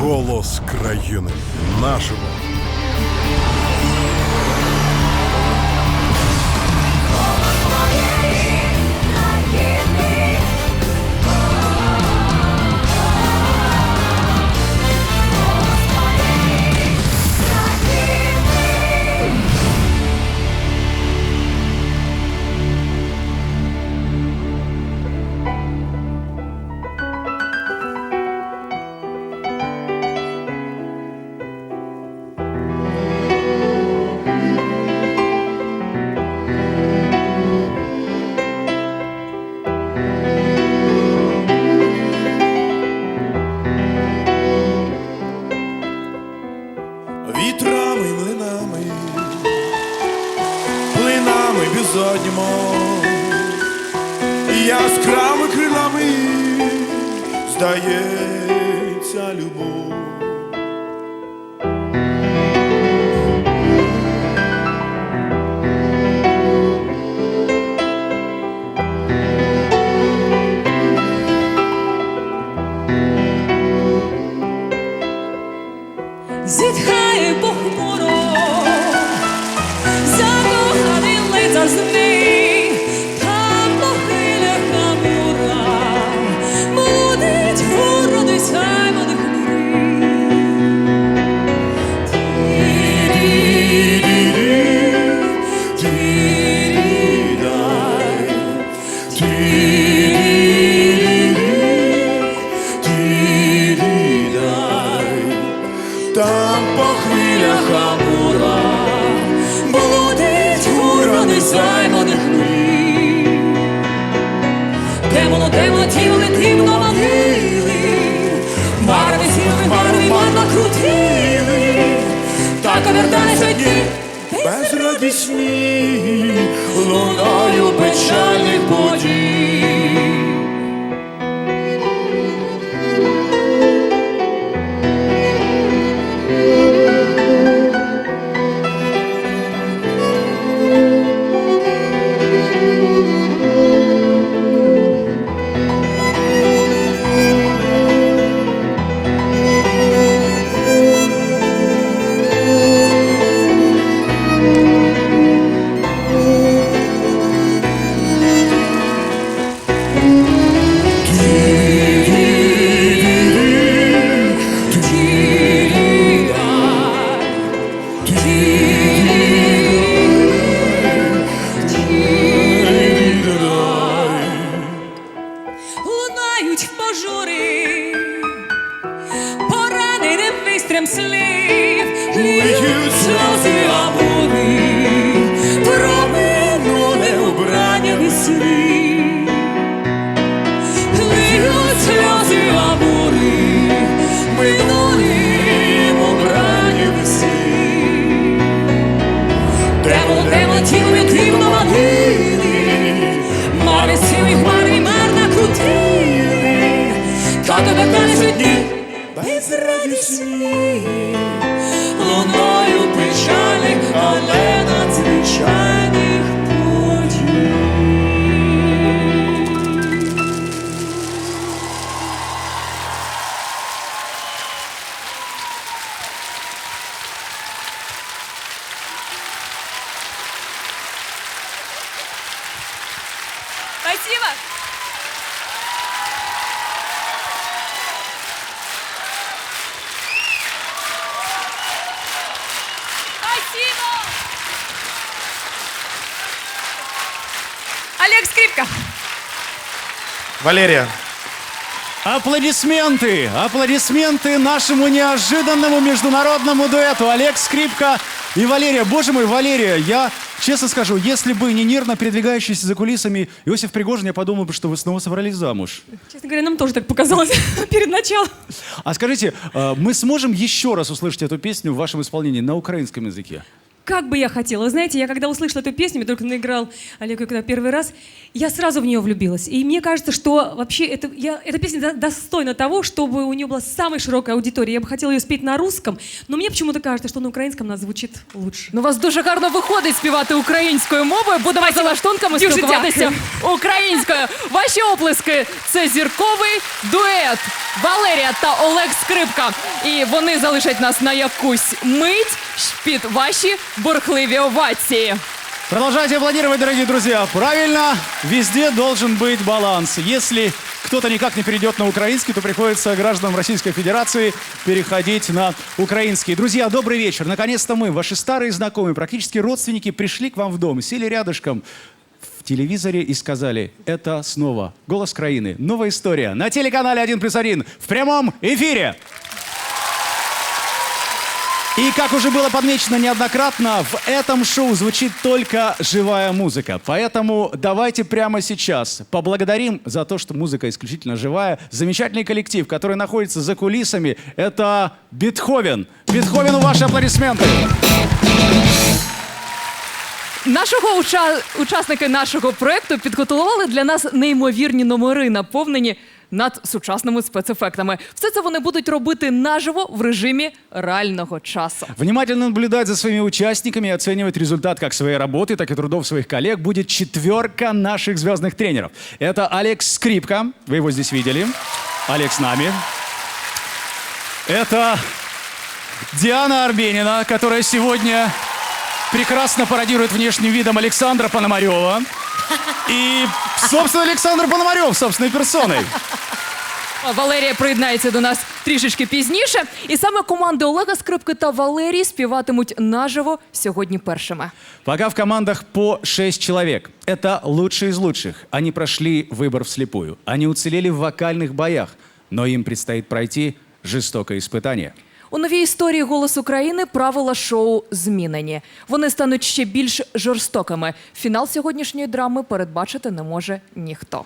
Голос країни. Наживо. Там по хвилях Амура Блудить городи саймоних мрій. Демоно, демоно, тіло летим на могили, Марни сіли, марни марно крутили, так обертаються дні. безрадісні безрадісні, луною печальних, але надзвичайних подій. Спасибо. Спасибо. Олег Скрипка. Валерія, Аплодисменты! Аплодисменты нашему неожиданному международному дуэту Олег Скрипка и Валерия. Боже мой, Валерия, я честно скажу, если бы не нервно передвигающийся за кулисами Иосиф Пригожин, я подумал бы, что вы снова собрались замуж. Честно говоря, нам тоже так показалось перед началом. А скажите, э, мы сможем еще раз услышать эту песню в вашем исполнении на украинском языке? как бы я хотела. Вы знаете, я когда услышала эту песню, мне только наиграл Олег когда первый раз, я сразу в нее влюбилась. И мне кажется, что вообще это, я, эта песня до- достойна того, чтобы у нее была самая широкая аудитория. Я бы хотела ее спеть на русском, но мне почему-то кажется, что на украинском она звучит лучше. Ну, у вас дуже гарно виходить співати українською мовою. Будемо за лаштунками Дуже спілкуватися українською. Ваші оплески це зірковий дует Валерія та Олег Скрипка. І вони залишать нас на якусь мить під ваші бурхливі овації. Продолжайте аплодировать, дорогие друзья. Правильно, везде должен быть баланс. Если кто-то никак не перейдет на украинский, то приходится гражданам Российской Федерации переходить на украинский. Друзья, добрый вечер. Наконец-то мы, ваши старые знакомые, практически родственники, пришли к вам в дом, сели рядышком в телевизоре и сказали, это снова «Голос Краины». Новая история на телеканале «1 плюс 1» в прямом эфире. И как уже было подмечено неоднократно, в этом шоу звучит только живая музыка. Поэтому давайте прямо сейчас поблагодарим за то, что музыка исключительно живая. Замечательный коллектив, который находится за кулисами, это Бетховен. Бетховену ваши аплодисменты. Нашого уча... учасники нашого проекту підготували для нас неймовірні номери, наповнені над сучасними спецефектами. Все це вони будуть робити наживо в режимі реального часу. Внимательно наблюдать за своими участниками и оценивать результат как своей работы, так и трудов своих коллег будет четверка наших звездных тренеров. Это Алекс Скрипка, вы его здесь видели. Алекс с нами. Это Диана Арбенина, которая сегодня прекрасно пародирует внешним видом Александра Пономарева. И, собственно, Александр Пономарев собственной персоной. А Валерія приєднається до нас трішечки пізніше. І саме команди Олега Скрипки та Валерії співатимуть наживо сьогодні першими. Пока в командах по 6 человек. Это лучшие из лучших. Они прошли выбор вслепую. Они уцелели в вокальных боях. Но им предстоит пройти жестокое испытание. У новій історії Голос України правила шоу змінені. Вони стануть ще більш жорстокими. Фінал сьогоднішньої драми передбачити не може ніхто.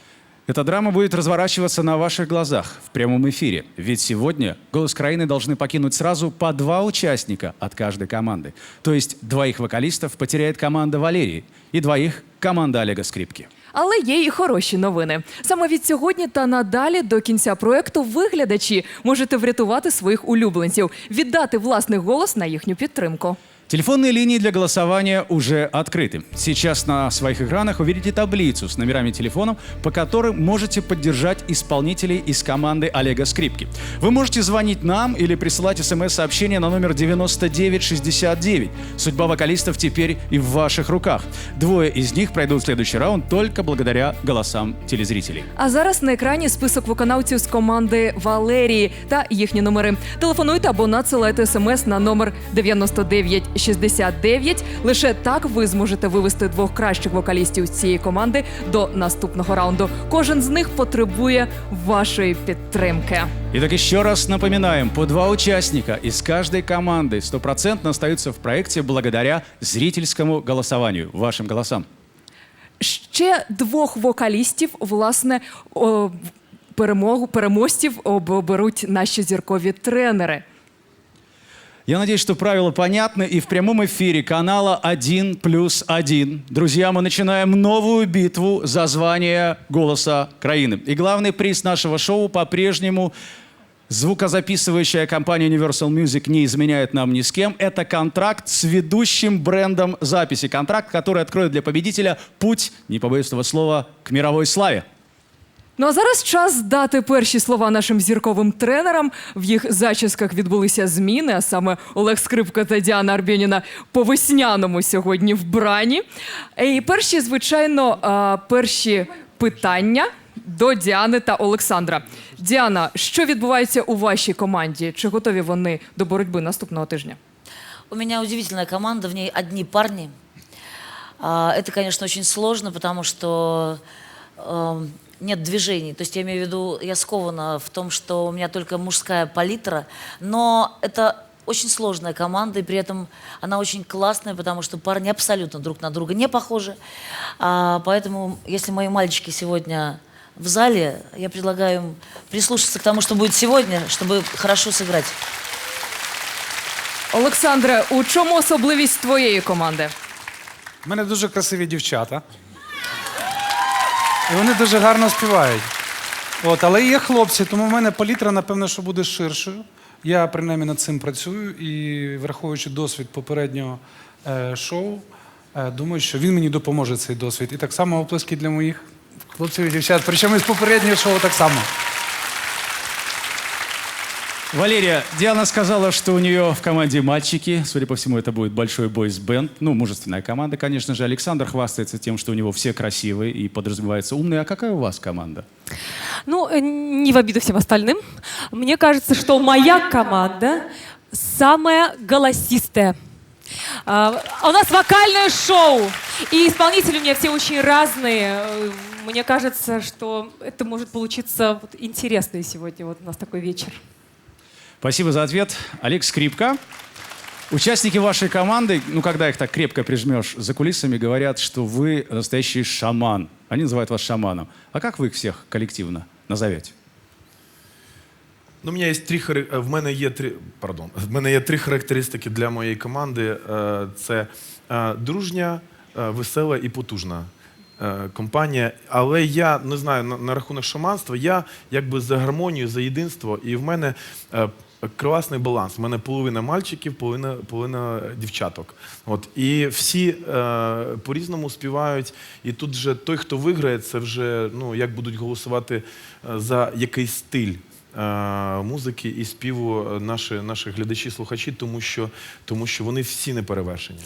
Эта драма будет разворачиваться на ваших глазах в прямом эфире. Ведь сегодня «Голос Краины» должны покинуть сразу по два участника от каждой команды. То есть двоих вокалистов потеряет команда Валерии и двоих – команда Олега Скрипки. Але є і хороші новини. Саме від сьогодні та надалі до кінця проекту виглядачі можете врятувати своїх улюбленців, віддати власний голос на їхню підтримку. Телефонные линии для голосования уже открыты. Сейчас на своих экранах увидите таблицу с номерами телефонов, по которым можете поддержать исполнителей из команды Олега Скрипки. Вы можете звонить нам или присылать смс-сообщение на номер 9969. Судьба вокалистов теперь и в ваших руках. Двое из них пройдут в следующий раунд только благодаря голосам телезрителей. А зараз на екрані список виконавців з команди Валерії та їхні номери. Телефонуйте або надсилайте смс на номер 9969. Лише так ви зможете вивести двох кращих вокалістів цієї команди до наступного раунду. Кожен з них потребує вашої підтримки. Итак, еще раз напоминаем, по два участника из каждой команды стопроцентно остаются в проекте благодаря зрительскому голосованию, вашим голосам. Ще двох вокалістів, власне, о, перемогу переможців оберуть наші зіркові тренери. Я надеюсь, что правила понятны, и в прямом эфире канала 1 плюс 1. Друзья, мы начинаем новую битву за звание «Голоса Краины». И главный приз нашего шоу по-прежнему Звукозаписывающая компания Universal Music не изменяет нам ни с кем. Это контракт с ведущим брендом записи. Контракт, который откроет для победителя путь, не побоюсь этого слова, к мировой славе. Ну а зараз час дати перші слова нашим зірковим тренерам. В їх зачісках відбулися зміни, а саме Олег Скрипка та Діана Арбєніна по весняному сьогодні вбрані. І перші, звичайно, перші питання до Діани та Олександра. Діана, що відбувається у вашій команді? Чи готові вони до боротьби наступного тижня? У меня удивительная команда, в ней одни парни. А, Это, конечно, очень сложно, потому что эм, нет движений. То есть я имею в виду, я скована в том, что у меня только мужская палитра, но это очень сложная команда, и при этом она очень классная, потому что парни абсолютно друг на друга не похожи. А, Поэтому, если мои мальчики сегодня в зале, я предлагаю им прислушаться к тому, что будет сегодня, чтобы хорошо сыграть. Олександре, у чому особливість твоєї команди? У мене дуже красиві дівчата. І вони дуже гарно співають. От, але є хлопці, тому в мене палітра, напевно, що буде ширшою. Я принаймні над цим працюю і, враховуючи досвід попереднього е, шоу, е, думаю, що він мені допоможе цей досвід. І так само оплески для моїх хлопців і дівчат. Причому із попереднього шоу так само. Валерия, Диана сказала, что у нее в команде мальчики. Судя по всему, это будет большой бойс-бенд. Ну, мужественная команда, конечно же. Александр хвастается тем, что у него все красивые и подразумевается умные. А какая у вас команда? Ну, э, не в обиду всем остальным. Мне кажется, что моя команда самая голосистая. А, у нас вокальное шоу, и исполнители у меня все очень разные. Мне кажется, что это может получиться вот интересно сегодня. Вот у нас такой вечер. Спасибо за ответ. Олег Скрипка. Участники вашей команды, ну, когда их так крепко прижмешь за кулисами, говорят, что вы настоящий шаман. Они называют вас шаманом. А как вы их всех коллективно назовете? Ну, у мене є три хари- е, в мене є три. Пардон, в мене є три характеристики для моєї команди: Е, це е, дружня, е, весела і потужна. Е, Компанія, але я не знаю на, на рахунок шаманства. Я якби за гармонію, за єдинство, і в мене е, класний баланс. У мене половина мальчиків, половина, половина дівчаток. От і всі е, по-різному співають. І тут вже той, хто виграє, це вже ну як будуть голосувати е, за якийсь стиль музики і співу наші, наші глядачі, слухачі, тому що, тому що вони всі не перевершені.